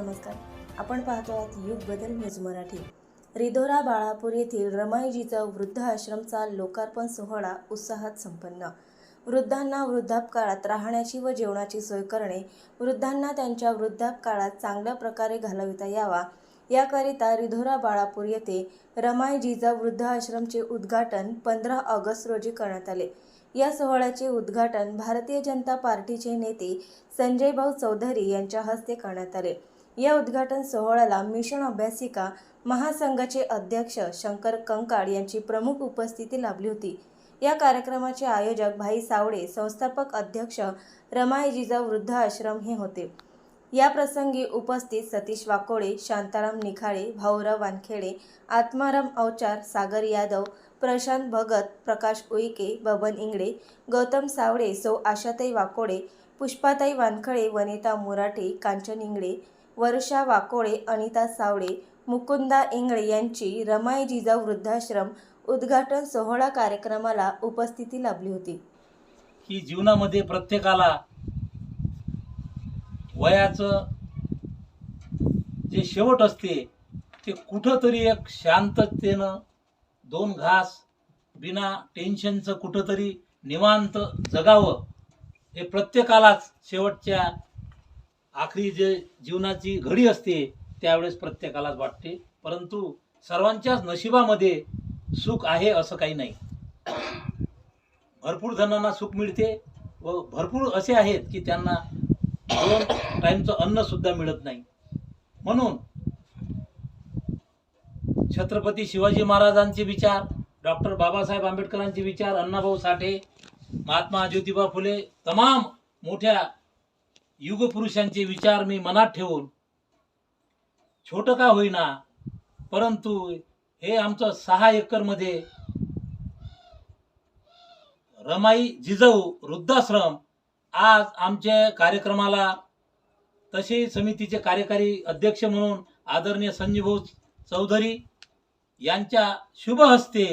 नमस्कार. आपण पाहतो आहात युग बदल न्यूज मराठी. रिधोरा बाळापूर येथील रमाईजीचा वृद्ध आश्रमचा लोकार्पण सोहळा उत्साहात संपन्न. वृद्धांना वृद्धापकाळात राहण्याची व जेवणाची सोय करणे वृद्धांना त्यांच्या वृद्धापकाळात चांगल्या प्रकारे घालविता यावा. याकरिता रिधोरा बाळापूर येथे रमाईजीचा वृद्धाश्रमचे उद्घाटन पंधरा ऑगस्ट रोजी करण्यात आले. या सोहळ्याचे उद्घाटन भारतीय जनता पार्टीचे नेते संजय भाऊ चौधरी यांच्या हस्ते करण्यात आले. या उद्घाटन सोहळ्याला मिशन अभ्यासिका महासंघाचे अध्यक्ष शंकर कंकाळ यांची प्रमुख उपस्थिती लाभली होती. या कार्यक्रमाचे आयोजक भाई सावळे संस्थापक अध्यक्ष रमाई जिजाऊ वृद्ध आश्रम हे होते. या प्रसंगी उपस्थित सतीश वाकोळे शांताराम निखाळे भाऊराव वानखेडे आत्माराम अवचार सागर यादव प्रशांत भगत प्रकाश उईके बबन इंगडे गौतम सावळे सौ आशाताई वाकोडे पुष्पाताई वानखळे वनिता मुराठे कांचन इंगडे वर्षा वाकोळे अनिता सावळे मुकुंदा इंगळे यांची रमाई जिजाऊ वृद्धाश्रम उद्घाटन सोहळा कार्यक्रमाला उपस्थिती लाभली होती. की जीवनामध्ये प्रत्येकाला वयाचं जे शेवट असते ते कुठंतरी एक शांततेनं दोन घास बिना टेन्शनचं कुठंतरी निवांत जगावं हे प्रत्येकालाच शेवटच्या आखरी जे जीवनाची घडी असते त्यावेळेस प्रत्येकालाच वाटते. परंतु सर्वांच्याच नशिबामध्ये सुख आहे असं काही नाही. भरपूर जणांना सुख मिळते व भरपूर असे आहेत की त्यांना दोन टाईमचं अन्न सुद्धा मिळत नाही. म्हणून छत्रपती शिवाजी महाराजांचे विचार डॉक्टर बाबासाहेब आंबेडकरांचे विचार अण्णाभाऊ साठे महात्मा ज्योतिबा फुले तमाम मोठ्या युगपुरुषांचे विचार मी मनात ठेवून छोटं का होईना परंतु हे आमचं सहा एकरमध्ये रमाई जिजाऊ वृद्धाश्रम आज आमच्या कार्यक्रमाला तसे समितीचे कार्यकारी अध्यक्ष म्हणून आदरणीय संजीव चौधरी यांच्या शुभ हस्ते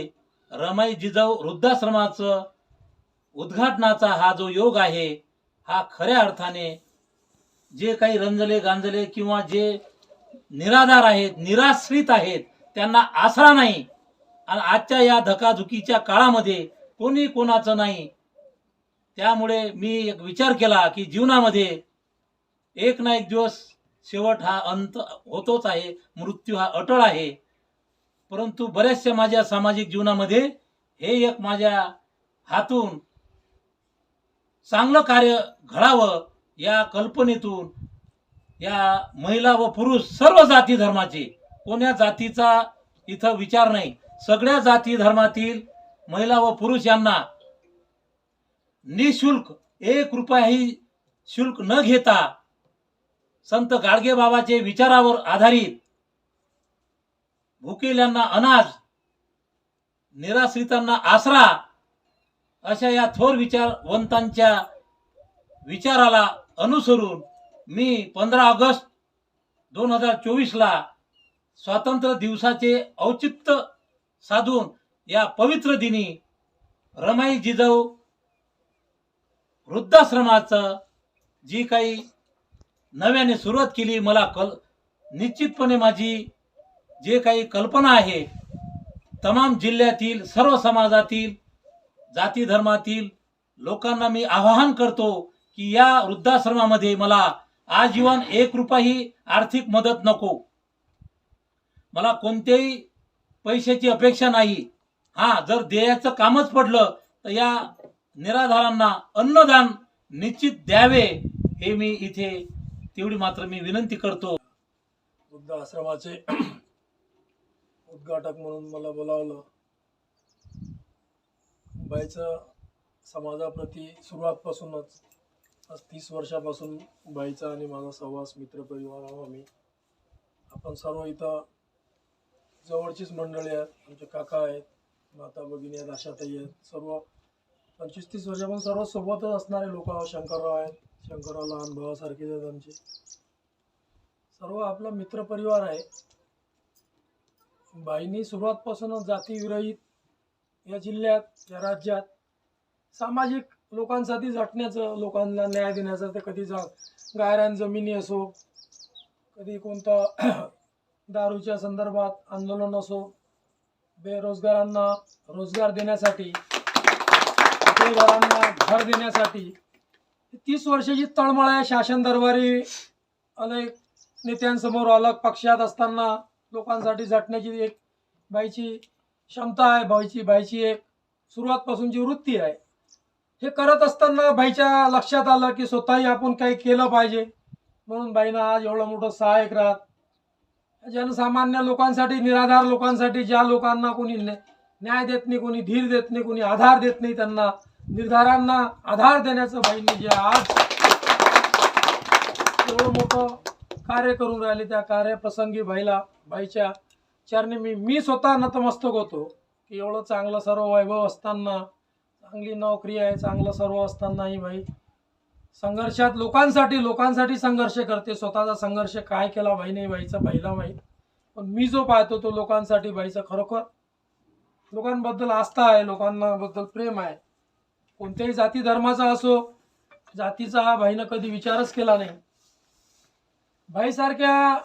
रमाई जिजाऊ वृद्धाश्रमाचं उद्घाटनाचा हा जो योग आहे हा खऱ्या अर्थाने जे काही रंजले गांजले किंवा जे निराधार आहेत निराश्रित आहेत त्यांना आसरा नाही. आणि आजच्या या धकाधुकीच्या काळामध्ये कोणी कोणाचं नाही. त्यामुळे मी एक विचार केला की जीवनामध्ये एक ना एक दिवस शेवट हा अंत होतोच आहे मृत्यू हा अटळ आहे. परंतु बऱ्याचशा माझ्या सामाजिक जीवनामध्ये हे एक माझ्या हातून चांगलं कार्य घडावं या कल्पनेतून या महिला व पुरुष सर्व जाती धर्माचे कोण्या जातीचा इथं विचार नाही सगळ्या जाती धर्मातील महिला व पुरुष यांना निशुल्क एक रुपयाही शुल्क न घेता संत गाडगे बाबाचे विचारावर आधारित भुकेल्यांना अनाज निराश्रितांना आसरा अशा या थोर विचारवंतांच्या विचाराला अनुसरून मी पंधरा ऑगस्ट दोन हजार चोवीसला स्वातंत्र्य दिवसाचे औचित्य साधून या पवित्र दिनी रमाई जिजाऊ वृद्धाश्रमाचं जी काही नव्याने सुरुवात केली मला कल निश्चितपणे माझी जे काही कल्पना आहे तमाम जिल्ह्यातील सर्व समाजातील जाती धर्मातील लोकांना मी आवाहन करतो की या वृद्धाश्रमामध्ये मला आजीवन एक रुपयाही आर्थिक मदत नको. मला कोणत्याही पैशाची अपेक्षा नाही. हा जर देयाचं कामच पडलं तर या निराधारांना अन्नदान निश्चित द्यावे हे मी इथे तेवढी मात्र मी विनंती करतो. वृद्ध आश्रमाचे उद्घाटक म्हणून मला बोलावलं. बायचं समाजाप्रती सुरुवातपासूनच आज तीस वर्षापासून बाईचा आणि माझा सहवास मित्रपरिवार आहो आम्ही. आपण सर्व इथं जवळचीच मंडळी आहेत. आमचे काका आहेत माता भगिनी आहेत आशाताई आहेत. सर्व पंचवीस तीस वर्षापासून सर्व सोबतच असणारे लोक आहोत. शंकरराव आहेत. शंकरराव लहान भावासारखेच आहेत आमचे. सर्व आपला मित्रपरिवार आहे. बाईंनी सुरुवातपासूनच जातीविरहित या जिल्ह्यात या राज्यात सामाजिक लोकांसाठी झटण्याचं लोकांना न्याय देण्याचं ते कधी जा गायरान जमिनी असो कधी कोणतं दारूच्या संदर्भात आंदोलन असो बेरोजगारांना रोजगार देण्यासाठी बेघरांना घर देण्यासाठी तीस वर्षाची तळमळ आहे शासन दरबारी. अनेक नेत्यांसमोर अलग पक्षात असताना लोकांसाठी झटण्याची एक बाईची क्षमता आहे बाईची बाईची एक सुरुवातपासूनची वृत्ती आहे. हे करत असताना बाईच्या लक्षात आलं की स्वतःही आपण काही केलं पाहिजे. म्हणून बाईनं आज एवढं मोठं सहाय्यक राहत जनसामान्य लोकांसाठी निराधार लोकांसाठी ज्या लोकांना कोणी न्या- न्याय देत नाही कोणी धीर देत नाही कोणी आधार देत नाही त्यांना निर्धारांना आधार देण्याचं बाईंनी जे आज एवढं मोठं कार्य करून राहिले त्या कार्यप्रसंगी बाईला बाईच्या चरणी मी मी स्वतः नतमस्तक होतो. की एवढं चांगलं सर्व वैभव असताना चांगली नोकरी आहे चांगलं सर्व असतानाही भाई संघर्षात लोकांसाठी लोकांसाठी संघर्ष करते. स्वतःचा संघर्ष काय केला भाई नाही भाईचा पहिला माहीत. पण मी जो पाहतो तो लोकांसाठी भाईचा खरोखर लोकांबद्दल आस्था आहे लोकांबद्दल प्रेम आहे. कोणत्याही जाती धर्माचा असो जातीचा हा भाईनं कधी विचारच केला नाही. भाईसारख्या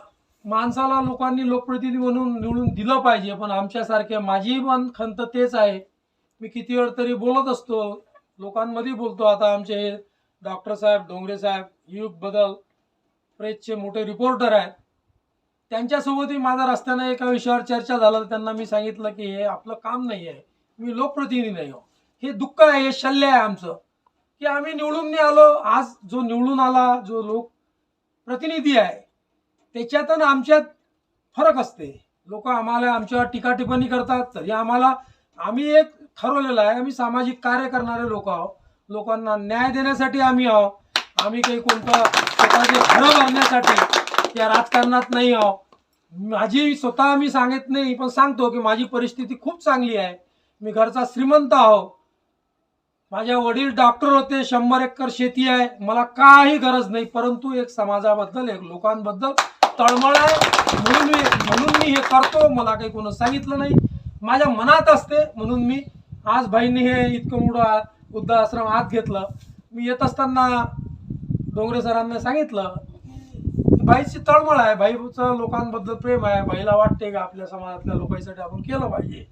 माणसाला लोकांनी लोकप्रतिनिधी म्हणून निवडून दिलं पाहिजे पण आमच्यासारख्या माझी पण खंत तेच आहे. मी किती वेळ तरी बोलत असतो. लोकांमध्ये बोलतो. आता आमचे हे डॉक्टर साहेब डोंगरे साहेब युग बदल प्रेसचे मोठे रिपोर्टर आहेत. त्यांच्यासोबतही माझा रस्त्यानं एका विषयावर चर्चा झालं तर त्यांना मी सांगितलं की हे आपलं काम नाही आहे. मी लोकप्रतिनिधी नाही हो हे दुःख आहे हे शल्य आहे आमचं. की आम्ही निवडून नाही आलो. आज जो निवडून आला जो लोक प्रतिनिधी आहे त्याच्यातनं आमच्यात फरक असते. लोक आम्हाला आमच्यावर टीका टिप्पणी करतात. तरी आम्हाला आम्ही एक ठरवलेलं आहे. आम्ही सामाजिक कार्य करणारे लोक आहोत. लोकांना न्याय देण्यासाठी आम्ही आहोत. आम्ही काही कोणतं स्वतःचे घरं भरण्यासाठी या राजकारणात नाही आहोत. माझी स्वतः मी सांगत नाही पण सांगतो की माझी परिस्थिती खूप चांगली आहे. मी घरचा श्रीमंत आहो माझ्या वडील डॉक्टर होते शंभर एकर शेती आहे. मला काही गरज नाही परंतु एक समाजाबद्दल एक लोकांबद्दल तळमळ आहे. म्हणून मी म्हणून मी हे करतो. मला काही कोणी सांगितलं नाही. माझ्या मनात असते म्हणून मी आज भाईंनी हे इतकं मोठं वृद्धाश्रम आत घेतलं. मी येत असताना डोंगरे सरांना सांगितलं बाईची तळमळ आहे बाईचं लोकांबद्दल प्रेम आहे बाईला वाटते का आपल्या समाजातल्या लोकांसाठी आपण केलं पाहिजे?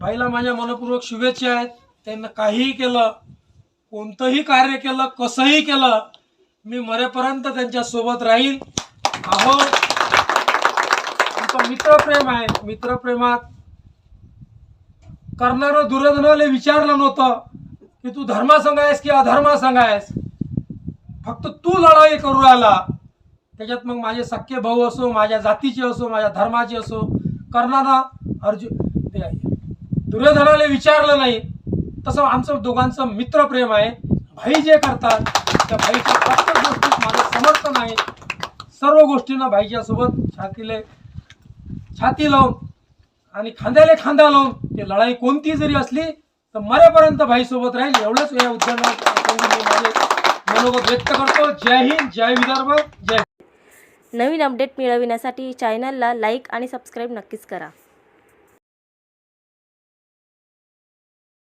बाईला माझ्या मनपूर्वक शुभेच्छा आहेत. त्यांना काहीही केलं कोणतंही कार्य केलं कसंही केलं मी मरेपर्यंत त्यांच्यासोबत राहील. अहो आमचं मित्रप्रेम आहे. मित्रप्रेमात करणारं दुर्योधनाला विचारलं नव्हतं की तू धर्मासंघ आहेस की अधर्मासंघ आहेस फक्त तू लढाई करू राहिला. त्याच्यात मग माझे सख्खे भाऊ असो माझ्या जातीचे असो माझ्या धर्माचे असो कर्णाला अर्जुन ते आहे. दुर्योधनाला विचारलं नाही. तसं आमचं दोघांचं मित्रप्रेम आहे. भाई जे करतात त्या भाईच्या प्रत्येक गोष्टीत माझं समर्थन आहे. सर्व गोष्टींना भाईच्या सोबत छातीले छाती लावून आणि खांद्याला खांदा लावून ते लढाई कोणती जरी असली तर मरेपर्यंत भाई सोबत राहील एवढंच या उद्यानात मनोगत व्यक्त करतो. जय हिंद जय विदर्भ जय नवीन अपडेट मिळविण्यासाठी चॅनलला लाईक आणि सबस्क्राईब नक्कीच करा.